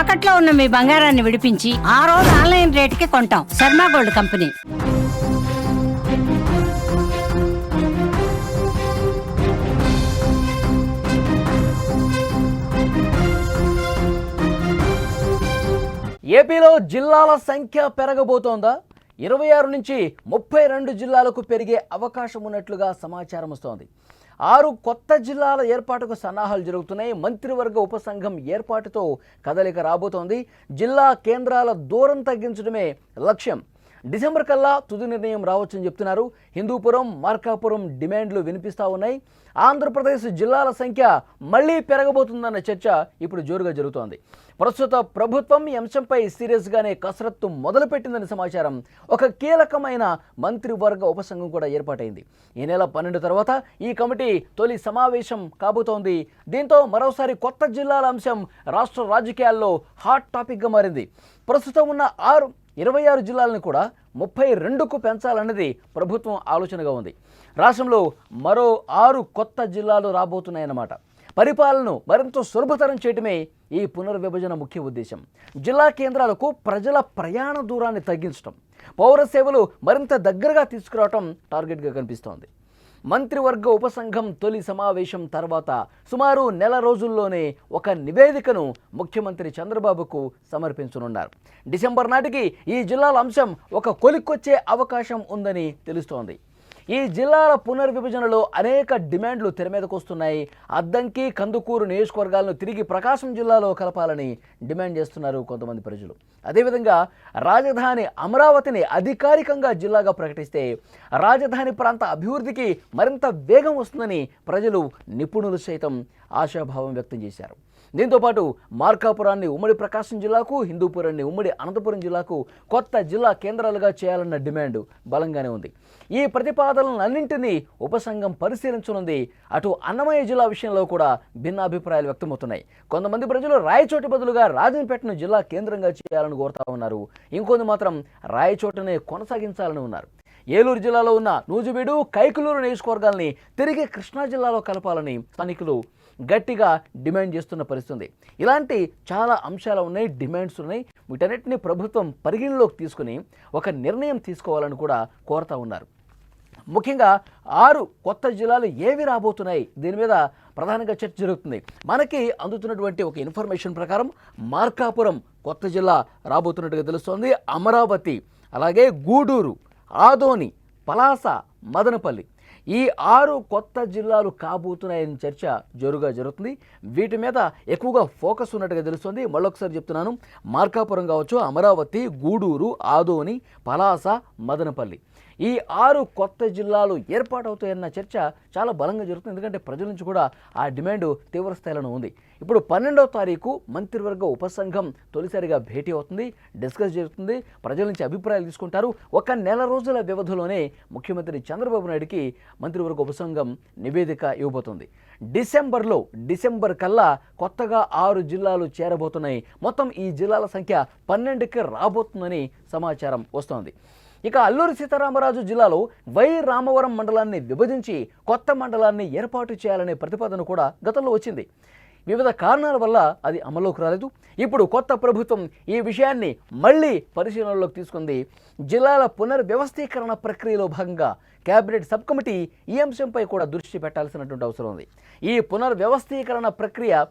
తాకట్లో ఉన్న మీ బంగారాన్ని విడిపించి ఆ రోజు ఆన్లైన్ రేటుకి కొంటాం. Sharma gold company. ఏపీలో జిల్లాల సంఖ్య పెరగబోతోందా? ఇరవై ఆరు నుంచి ముప్పై రెండు జిల్లాలకు పెరిగే అవకాశం ఉన్నట్లుగా సమాచారం వస్తోంది. ఆరు కొత్త జిల్లాల ఏర్పాటుకు సన్నాహాలు జరుగుతున్నాయి. మంత్రివర్గ ఉపసంఘం ఏర్పాటుతో కదలిక రాబోతోంది. జిల్లా కేంద్రాల దూరం తగ్గించడమే లక్ష్యం. డిసెంబర్ కల్లా తుది నిర్ణయం రావచ్చని చెప్తున్నారు. హిందూపురం మార్కాపురం డిమాండ్లు వినిపిస్తూ ఉన్నాయి. ఆంధ్రప్రదేశ్ జిల్లాల సంఖ్య మళ్ళీ పెరగబోతుందన్న చర్చ ఇప్పుడు జోరుగా జరుగుతోంది. ప్రస్తుత ప్రభుత్వం ఈ అంశంపై సీరియస్గానే కసరత్తు మొదలుపెట్టిందని సమాచారం. ఒక కీలకమైన మంత్రివర్గ ఉపసంఘం కూడా ఏర్పాటైంది. ఈ నెల పన్నెండు తర్వాత ఈ కమిటీ తొలి సమావేశం కాబోతోంది. దీంతో మరోసారి కొత్త జిల్లాల అంశం రాష్ట్ర రాజకీయాల్లో హాట్ టాపిక్గా మారింది. ప్రస్తుతం ఉన్న ఆరు ఇరవై ఆరు జిల్లాలను కూడా ముప్పై రెండుకు పెంచాలన్నది ప్రభుత్వం ఆలోచనగా ఉంది. రాష్ట్రంలో మరో ఆరు కొత్త జిల్లాలు రాబోతున్నాయన్నమాట. పరిపాలనను మరింత సులభతరం చేయటమే ఈ పునర్విభజన ముఖ్య ఉద్దేశం. జిల్లా కేంద్రాలకు ప్రజల ప్రయాణ దూరాన్ని తగ్గించడం పౌర సేవలు మరింత దగ్గరగా తీసుకురావటం టార్గెట్గా కనిపిస్తోంది. మంత్రివర్గ ఉపసంఘం తొలి సమావేశం తర్వాత సుమారు నెల రోజుల్లోనే ఒక నివేదికను ముఖ్యమంత్రి చంద్రబాబుకు సమర్పించనున్నారు. డిసెంబర్ నాటికి ఈ జిల్లాల అంశం ఒక కొలిక్కొచ్చే అవకాశం ఉందని తెలుస్తోంది. ఈ జిల్లాల పునర్విభజనలో అనేక డిమాండ్లు తెర మీదకు వస్తున్నాయి. అద్దంకి కందుకూరు నియోజకవర్గాలను తిరిగి ప్రకాశం జిల్లాలో కలపాలని డిమాండ్ చేస్తున్నారు కొంతమంది ప్రజలు. అదేవిధంగా రాజధాని అమరావతిని అధికారికంగా జిల్లాగా ప్రకటిస్తే రాజధాని ప్రాంత అభివృద్ధికి మరింత వేగం వస్తుందని ప్రజలు నిపుణులు సైతం ఆశాభావం వ్యక్తం చేశారు. దీంతోపాటు మార్కాపురాన్ని ఉమ్మడి ప్రకాశం జిల్లాకు హిందూపురాన్ని ఉమ్మడి అనంతపురం జిల్లాకు కొత్త జిల్లా కేంద్రాలుగా చేయాలన్న డిమాండ్ బలంగానే ఉంది. ఈ ప్రతిపాదనలన్నింటినీ ఉపసంఘం పరిశీలించనుంది. అటు అన్నమయ్య జిల్లా విషయంలో కూడా భిన్నాభిప్రాయాలు వ్యక్తమవుతున్నాయి. కొంతమంది ప్రజలు రాయచోటి బదులుగా రాజంపేటను జిల్లా కేంద్రంగా చేయాలని కోరుతా ఉన్నారు. ఇంకొంది మాత్రం రాయచోటనే కొనసాగించాలని ఉన్నారు. ఏలూరు జిల్లాలో ఉన్న నూజివీడు కైకులూరు నియోజకవర్గాల్ని తిరిగి కృష్ణా జిల్లాలో కలపాలని స్థానికులు గట్టిగా డిమాండ్ చేస్తున్న పరిస్థితి ఉంది ఇలాంటి చాలా అంశాలు ఉన్నాయి డిమాండ్స్ ఉన్నాయి. వీటన్నిటిని ప్రభుత్వం పరిగణలోకి తీసుకుని ఒక నిర్ణయం తీసుకోవాలని కూడా కోరుతా ఉన్నారు. ముఖ్యంగా ఆరు కొత్త జిల్లాలు ఏవి రాబోతున్నాయి? దీని మీద ప్రధానంగా చర్చ జరుగుతుంది. మనకి అందుతున్నటువంటి ఒక ఇన్ఫర్మేషన్ ప్రకారం మార్కాపురం కొత్త జిల్లా రాబోతున్నట్టుగా తెలుస్తోంది. అమరావతి అలాగే గూడూరు ఆదోని పలాస మదనపల్లి. ఈ ఆరు కొత్త జిల్లాలు కాబోతున్నాయని చర్చ జోరుగా జరుగుతుంది. వీటి మీద ఎక్కువగా ఫోకస్ ఉన్నట్టుగా తెలుస్తుంది. మళ్ళొకసారి చెప్తున్నాను. మార్కాపురం కావచ్చు అమరావతి గూడూరు ఆదోని పలాస మదనపల్లి. ఈ ఆరు కొత్త జిల్లాలు ఏర్పాటవుతాయన్న చర్చ చాలా బలంగా జరుగుతుంది. ఎందుకంటే ప్రజల నుంచి కూడా ఆ డిమాండ్ తీవ్రస్థాయిలో ఉంది. ఇప్పుడు పన్నెండవ తారీఖు మంత్రివర్గ ఉపసంఘం తొలిసారిగా భేటీ అవుతుంది. డిస్కస్ జరుగుతుంది. ప్రజల నుంచి అభిప్రాయాలు తీసుకుంటారు. ఒక నెల రోజుల వ్యవధిలోనే ముఖ్యమంత్రి చంద్రబాబు నాయుడికి మంత్రివర్గ ఉపసంఘం నివేదిక ఇవ్వబోతుంది. డిసెంబర్లో డిసెంబర్ కల్లా కొత్తగా ఆరు జిల్లాలు చేరబోతున్నాయి. మొత్తం ఈ జిల్లాల సంఖ్య పన్నెండుకి రాబోతుందని సమాచారం వస్తోంది. ఇక అల్లూరి సీతారామరాజు జిల్లాలో వై రామవరం మండలాన్ని విభజించి కొత్త మండలాన్ని ఏర్పాటు చేయాలనే ప్రతిపాదన కూడా గతంలో వచ్చింది. వివిధ కారణాల వల్ల అది అమలులోకి రాలేదు. ఇప్పుడు కొత్త ప్రభుత్వం ఈ విషయాన్ని మళ్ళీ పరిశీలనలోకి తీసుకుంది. జిల్లాల పునర్వ్యవస్థీకరణ ప్రక్రియలో భాగంగా కేబినెట్ సబ్ కమిటీ ఈ అంశంపై కూడా దృష్టి పెట్టాల్సినటువంటి అవసరం ఉంది. ఈ పునర్వ్యవస్థీకరణ ప్రక్రియ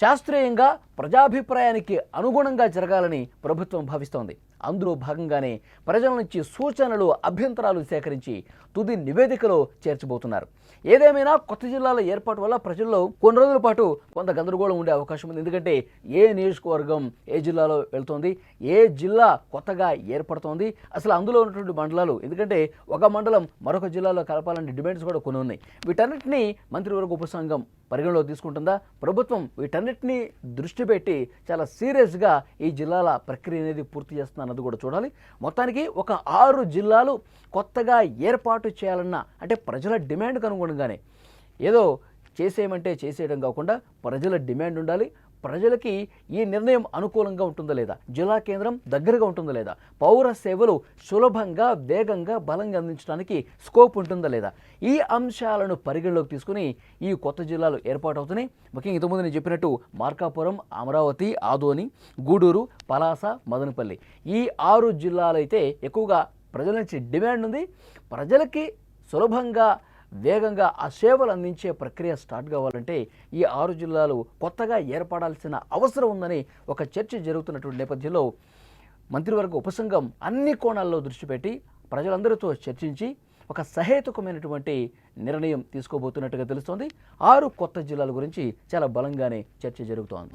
శాస్త్రీయంగా ప్రజాభిప్రాయానికి అనుగుణంగా జరగాలని ప్రభుత్వం భావిస్తోంది. అందులో భాగంగానే ప్రజల నుంచి సూచనలు అభ్యంతరాలు సేకరించి తుది నివేదికలో చేర్చబోతున్నారు. ఏదేమైనా కొత్త జిల్లాల ఏర్పాటు వల్ల ప్రజల్లో కొన్ని రోజుల పాటు కొంత గందరగోళం ఉండే అవకాశం ఉంది. ఎందుకంటే ఏ నియోజకవర్గం ఏ జిల్లాలో వెళ్తోంది ఏ జిల్లా కొత్తగా ఏర్పడుతోంది అసలు అందులో ఉన్నటువంటి మండలాలు. ఎందుకంటే ఒక మండలం మరొక జిల్లాలో కలపాలని డిమాండ్స్ కూడా కొన్ని ఉన్నాయి. వీటన్నిటినీ మంత్రివర్గ ఉపసంఘం పరిగణలో తీసుకుంటుందా? ప్రభుత్వం వీటన్నిటినీ దృష్టి పెట్టి చాలా సీరియస్గా ఈ జిల్లాల ప్రక్రియ అనేది పూర్తి చేస్తున్నారు అన్నది కూడా చూడాలి. మొత్తానికి ఒక ఆరు జిల్లాలు కొత్తగా ఏర్పాటు చేయాలన్న అంటే ప్రజల డిమాండ్కి అనుగుణంగానే ఏదో చేసేయమంటే చేసేయడం కాకుండా ప్రజల డిమాండ్ ఉండాలి. ప్రజలకి ఈ నిర్ణయం అనుకూలంగా ఉంటుందా లేదా? జిల్లా కేంద్రం దగ్గరగా ఉంటుందా లేదా? పౌర సేవలు సులభంగా వేగంగా బలంగా అందించడానికి స్కోప్ ఉంటుందా లేదా? ఈ అంశాలను పరిగణలోకి తీసుకుని ఈ కొత్త జిల్లాలు ఏర్పాటవుతున్నాయి. ముఖ్యంగా ఇంతకుముందు నేను చెప్పినట్టు మార్కాపురం అమరావతి ఆదోని గూడూరు పలాస మదనపల్లి. ఈ ఆరు జిల్లాలైతే ఎక్కువగా ప్రజల నుంచి డిమాండ్ ఉంది. ప్రజలకి సులభంగా వేగంగా ఆ సేవలు అందించే ప్రక్రియ స్టార్ట్ కావాలంటే ఈ ఆరు జిల్లాలు కొత్తగా ఏర్పడాల్సిన అవసరం ఉందని ఒక చర్చ జరుగుతున్నటువంటి నేపథ్యంలో మంత్రివర్గ ఉపసంఘం అన్ని కోణాల్లో దృష్టి పెట్టి ప్రజలందరితో చర్చించి ఒక సహేతుకమైనటువంటి నిర్ణయం తీసుకోబోతున్నట్టుగా తెలుస్తోంది. ఆరు కొత్త జిల్లాల గురించి చాలా బలంగానే చర్చ జరుగుతోంది.